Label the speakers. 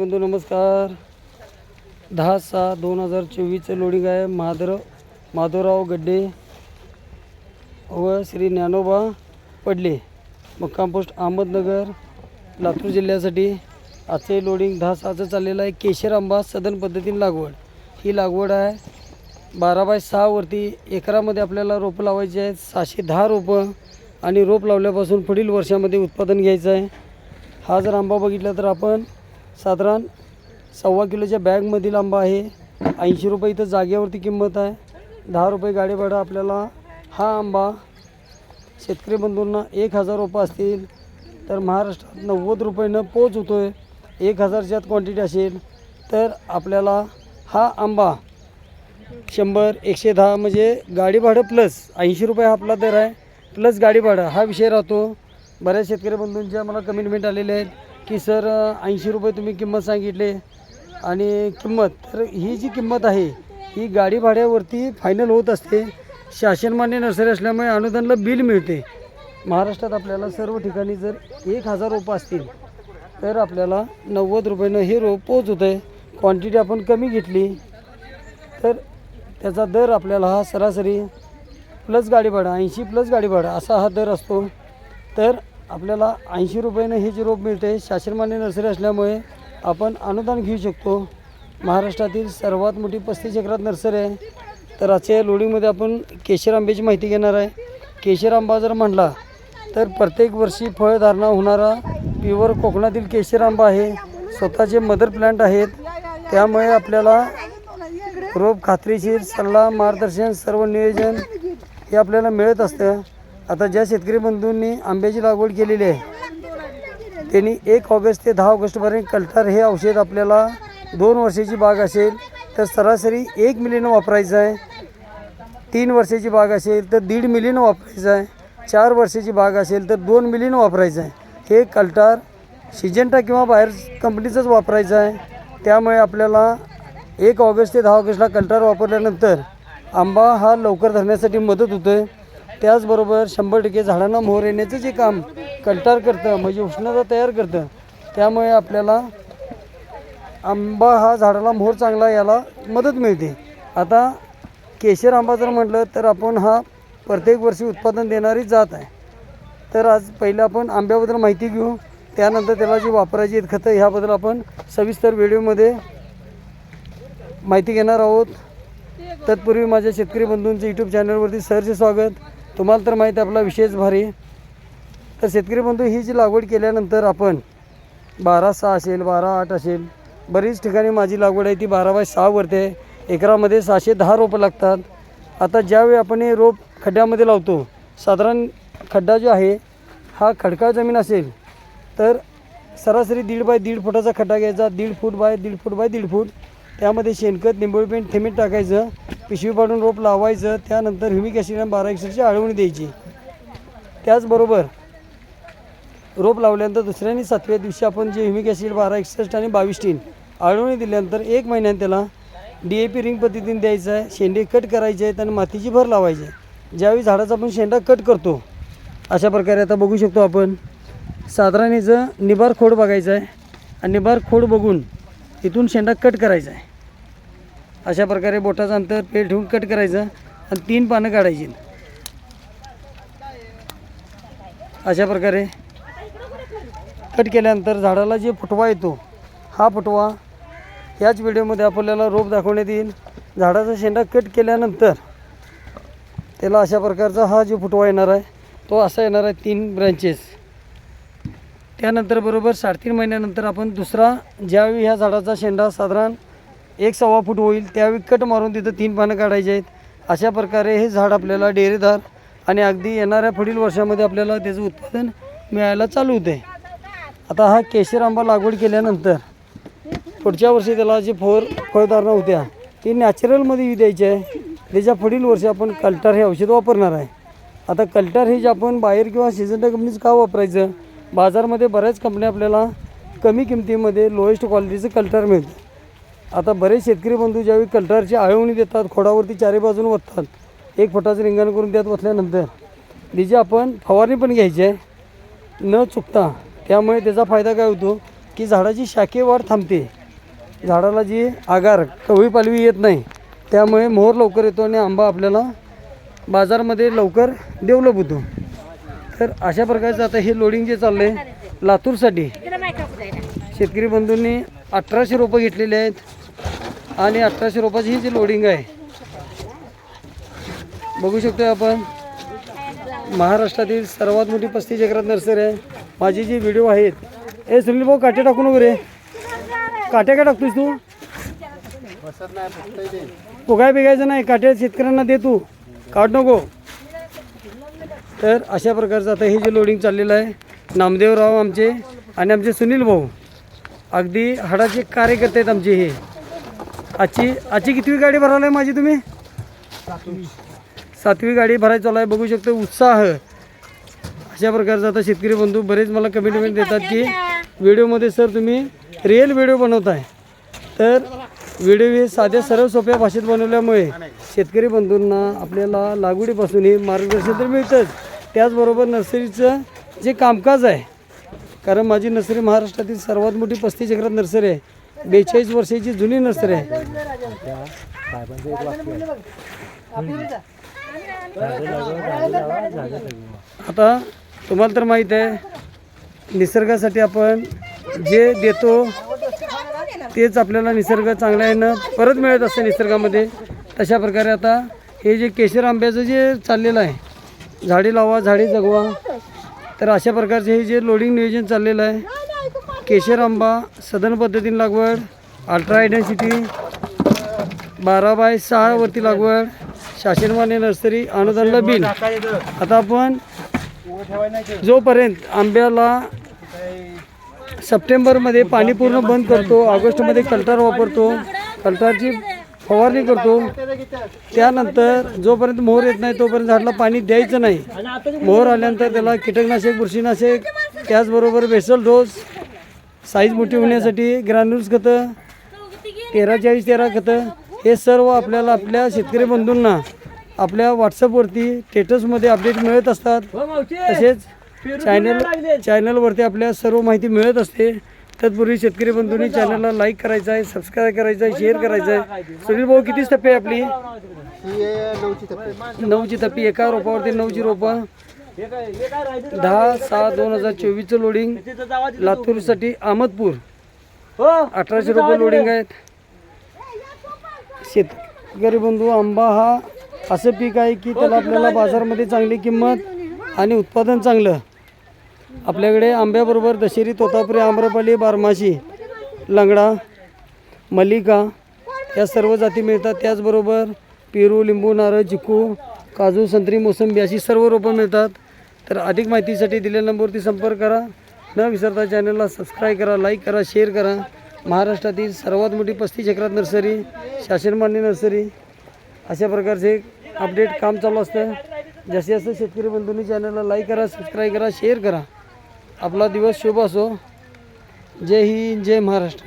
Speaker 1: बंधू नमस्कार. दहा सहा दोन हजार चोवीसचं लोडिंग आहे. माधर माधवराव गड्डे व श्री ज्ञानोबा पडले. मुक्काम पोस्ट अहमदनगर लातूर जिल्ह्यासाठी. आजचे लोडिंग दहा सहाचं चाललेलं आहे. केशर आंबा सदन पद्धतीने लागवड. ही लागवड आहे. बारा बाय सहावरती एकरामध्ये आपल्याला रोपं लावायची आहेत. सहाशे दहा रोपं आणि रोप लावल्यापासून पुढील वर्षामध्ये उत्पादन घ्यायचं आहे. हा जर आंबा बघितला तर आपण साधारण सव्वा किलोच्या बॅगमधील आंबा आहे. ऐंशी रुपये इथं जागेवरती किंमत आहे. दहा रुपये गाडी भाडं आपल्याला हा आंबा शेतकरी बंधूंना एक हजार रुपये असतील. तर महाराष्ट्रात नव्वद रुपयेनं पोच होतो आहे एक हजारच्यात क्वांटिटी असेल. तर आपल्याला हा आंबा शंभर एकशे दहा म्हणजे गाडी भाडं प्लस ऐंशी रुपये हा आपला दर आहे. प्लस गाडी भाडं हा विषय राहतो. बऱ्याच शेतकरी बंधूंच्या मला कमिटमेंट आलेले आहेत. की सर ऐंशी रुपये तुम्ही किंमत सांगितले आणि किंमत तर ही जी किंमत आहे ही गाडी भाड्यावरती फायनल होत असते. शासनमान्य नर्सरी असल्यामुळे अनुदानला बिल मिळते. महाराष्ट्रात आपल्याला सर्व ठिकाणी जर एक हजार रोपं असतील तर आपल्याला नव्वद रुपयानं हे रोप पोच होतं आहे क्वांटिटी आपण कमी घेतली तर त्याचा दर आपल्याला हा सरासरी प्लस गाडी भाडा ऐंशी प्लस गाडी भाडा असा हा दर असतो. तर आपल्याला ऐंशी रुपयानं हे जे रोप मिळते शासनमान्य नर्सरी असल्यामुळे आपण अनुदान घेऊ शकतो. महाराष्ट्रातील सर्वात मोठी पस्तीस एकरात नर्सरी आहे. तर आजच्या लोडिंगमध्ये आपण केशर आंब्याची माहिती घेणार आहे. केशर आंबा जर म्हणला तर प्रत्येक वर्षी फळधारणा होणारा प्युअर कोकणातील केशर आंबा आहे. स्वतःचे मदर प्लांट आहेत. त्यामुळे आपल्याला रोप खात्रीशीर सल्ला मार्गदर्शन सर्व नियोजन हे आपल्याला मिळत असतं. आता ज्या शेतकरी बंधूंनी आंब्याची लागवड केलेली आहे त्यांनी एक ऑगस्ट ते दहा ऑगस्टपर्यंत कल्टार हे औषध आपल्याला दोन वर्षाची बाग असेल तर सरासरी एक मिलीनं वापरायचं आहे. तीन वर्षाची बाग असेल तर दीड मिलीनं वापरायचं आहे. चार वर्षाची बाग असेल तर दोन मिलीनं वापरायचं आहे. हे कल्टार सिजंटा किंवा बाहेर कंपनीचंच वापरायचं आहे. त्यामुळे आपल्याला एक ऑगस्ट ते दहा ऑगस्टला कल्टार वापरल्यानंतर आंबा हा लवकर धरण्यासाठी मदत होतो आहे त्याचबरोबर शंभर टक्के झाडांना मोहर येण्याचं जे काम कंटार करतं म्हणजे उष्णता तयार करतं त्यामुळे आपल्याला आंबा हा झाडाला मोहर चांगला याला मदत मिळते. आता केशर आंबा जर म्हटलं तर आपण हा प्रत्येक वर्षी उत्पादन देणारी जात आहे. तर आज पहिलं आपण आंब्याबद्दल माहिती घेऊ त्यानंतर त्याला जी वापरायची आहेत खतं ह्याबद्दल आपण सविस्तर व्हिडिओमध्ये माहिती घेणार आहोत. तत्पूर्वी माझ्या शेतकरी बंधूंचं यूट्यूब चॅनलवरती सरचे स्वागत. तुम्हाला तर माहीत आहे आपला विशेष भारी. तर शेतकरी बंधू ही जी लागवड केल्यानंतर आपण बारा सहा असेल बारा आठ असेल बरीच ठिकाणी माझी लागवड आहे ती बारा बाय सहावरती आहे. एकरामध्ये सहाशे दहा रोपं लागतात. आता ज्यावेळी आपण हे रोप खड्ड्यामध्ये लावतो साधारण खड्डा जो आहे हा खडकाळ जमीन असेल तर सरासरी दीड बाय दीड फुटाचा खड्डा घ्यायचा दीड फूट बाय दीड फूट बाय दीड फूट. त्यामध्ये शेणखत निंबोळी पेंट थेमीट टाकायचं पिशवी पाडून रोप लावायचं त्यानंतर ह्युमिक ॲसिड आणि बारा एक्सरची आळवणी द्यायची. त्याचबरोबर रोप लावल्यानंतर दुसऱ्या आणि सातव्या दिवशी आपण जे ह्युमिक ॲसिड बारा एकसष्ट आणि बावीस टीन आळवणी दिल्यानंतर एक महिन्यानं त्याला डी ए पी रिंग पद्धतीने द्यायचं आहे. शेंडे कट करायचे आहेत आणि मातीची भर लावायची आहे. ज्यावेळी झाडाचा आपण शेंडा कट करतो अशा प्रकारे आता बघू शकतो आपण. साधारण याचं निबार खोड बघायचं आहे. आणि निबार खोड बघून इथून शेंडा कट करायचा आहे. अशा प्रकारे बोटाचं अंतर पेट ठेवून कट करायचं आणि तीन पानं काढायची. अशा प्रकारे कट केल्यानंतर झाडाला जे फुटवा येतो हा फुटवा याच व्हिडिओमध्ये आपल्याला रोप दाखवण्यात येईल. झाडाचा शेंडा कट केल्यानंतर त्याला अशा प्रकारचा हा जो फुटवा येणार आहे तो असा येणार आहे तीन ब्रँचेस त्यानंतर बरोबर साडेतीन महिन्यानंतर आपण दुसरा ज्यावेळी ह्या झाडाचा शेंडा साधारण एक सव्वा फूट होईल त्या विकट मारून तिथं तीन पानं काढायचे आहेत. अशा प्रकारे हे झाड आपल्याला डेरेदार आणि अगदी येणाऱ्या पुढील वर्षामध्ये आपल्याला त्याचं उत्पादन मिळायला चालू होते. आता हा केशर आंबा लागवड केल्यानंतर पुढच्या वर्षी त्याला जी फोर फळधारणा होत्या ती नॅचरलमध्ये येऊ द्यायची आहे. त्याच्या पुढील वर्षी आपण कल्टार हे औषध वापरणार आहे. आता कल्टार हे जे आपण बाहेर किंवा सिजंटा कंपनीचं का वापरायचं? बाजारमध्ये बऱ्याच कंपन्या आपल्याला कमी किमतीमध्ये लोएस्ट क्वालिटीचं कल्टार मिळतं. आता बरेच शेतकरी बंधू ज्यावेळी कल्टारची आळवणी देतात खोडावरती चारी बाजून वततात एक फुटाचं रिंगण करून त्यात वतल्यानंतर तिची आपण फवारणी पण घ्यायची आहे. न चुकता त्यामुळे त्याचा फायदा काय होतो की झाडाची शाखे वाढ थांबते. झाडाला जी आगार कवळी पालवी येत नाही त्यामुळे मोहर लवकर येतो आणि आंबा आपल्याला बाजारमध्ये लवकर डेव्हलप होतो. तर अशा प्रकारचं आता हे लोडिंग जे चाललं आहे लातूरसाठी शेतकरी बंधूंनी अठराशे रोपं घेतलेले आहेत. आणि अठराशे रुपयाची ही जी लोडिंग आहे बघू शकतो आपण महाराष्ट्रातील सर्वात मोठी पस्तीस एकरात नर्सरी आहे. माझी जी व्हिडिओ आहेत ए सुनील भाऊ काटे टाकू नको रे. काट्या काय टाकतोस तू? पु काय बिघायचं नाही काट्या शेतकऱ्यांना दे तू. काढ नको. तर अशा प्रकारचं आता हे जे लोडिंग चाललेलं आहे नामदेवराव आमचे आणि आमचे सुनील भाऊ. अगदी हाडाचे कार्यकर्ते आहेत आमचे हे. आजची आजची कितवी गाडी भरायला आहे माझी तुम्ही? सातवी गाडी भरायची चालू आहे. बघू शकतो उत्साह. अशा प्रकारचा आता शेतकरी बंधू बरेच मला कमेंटमेंट देतात की व्हिडिओमध्ये सर तुम्ही रिअल व्हिडिओ बनवताय. तर व्हिडिओ हे साध्या सरळ सोप्या भाषेत बनवल्यामुळे शेतकरी बंधूंना आपल्याला लागवडीपासून हे मार्गदर्शन तर मिळतंच. त्याचबरोबर नर्सरीचं जे कामकाज आहे कारण माझी नर्सरी महाराष्ट्रातील सर्वात मोठी पस्तीस एकरात नर्सरी आहे. बेचाळीस वर्षाची जुनी नर्सरी आहे आता तुम्हाला तर माहीत आहे निसर्गासाठी आपण जे देतो तेच आपल्याला निसर्ग चांगल्या ना परत मिळत असते निसर्गामध्ये. तशा प्रकारे आता हे जे केशर आंब्याचं जे चाललेलं आहे झाडे लावा झाडे जगवा. तर अशा प्रकारचे हे जे लोडिंग नियोजन चाललेलं आहे केशर आंबा सदन पद्धतीने लागवड अल्ट्रा आयडेन्सिटी बारा बाय सहावरती लागवड शासनमान्य नर्सरी अनुदानला बिल आता आपण जोपर्यंत आंब्याला सप्टेंबरमध्ये पाणी पूर्ण बंद करतो ऑगस्टमध्ये कल्टार वापरतो कल्टारची फवारणी करतो त्यानंतर जोपर्यंत मोहर येत नाही तोपर्यंत झाडाला पाणी द्यायचं नाही. मोहर आल्यानंतर त्याला कीटकनाशक बुरशीनाशक त्याचबरोबर बेसल डोस साईज मोठी होण्यासाठी ग्रॅन्युल्स खतं तेरा चाळीस तेरा खतं हे सर्व आपल्याला आपल्या शेतकरी बंधूंना आपल्या व्हॉट्सअपवरती स्टेटसमध्ये अपडेट मिळत असतात. तसेच चॅनल चॅनलवरती आपल्या सर्व माहिती मिळत असते. तत्पूर्वी शेतकरी बंधूंनी चॅनलला लाईक करायचं आहे सबस्क्राईब करायचं आहे शेअर करायचं आहे सुनील भाऊ किती टप्पे आहे आपली? नऊची टप्पी. एका रोपावरती नऊची रोपं. दहा सहा दोन हजार चोवीसचं लोडिंग लातूरसाठी अहमदपूर. अठराशे रुपये लोडिंग आहेत. शेतकरी बंधू आंबा हा असं पीक आहे की त्याला आपल्याला बाजारामध्ये चांगली किंमत आणि उत्पादन चांगलं. आपल्याकडे आंब्याबरोबर दशेरी तोतापुरी आम्रपाली बारमाशी लंगडा मल्लिका या सर्व जाती मिळतात. त्याचबरोबर पेरू लिंबू नारळ चिकू काजू संत्री मोसंबी अशी सर्व रोपं मिळतात. तर अधिक माहितीसाठी दिलेल्या नंबरवरती संपर्क करा. न विसरता चॅनलला सबस्क्राईब करा लाईक करा शेअर करा. महाराष्ट्रातील सर्वात मोठी पस्तीस एकरात नर्सरी शासनमान्य नर्सरी अशा प्रकारचे अपडेट काम चालू असतं. जसे जसं शेतकरी बंधूंनी चॅनलला लाईक करा सबस्क्राईब करा शेअर करा. आपला दिवस शुभ असो. जय हिंद जय महाराष्ट्र.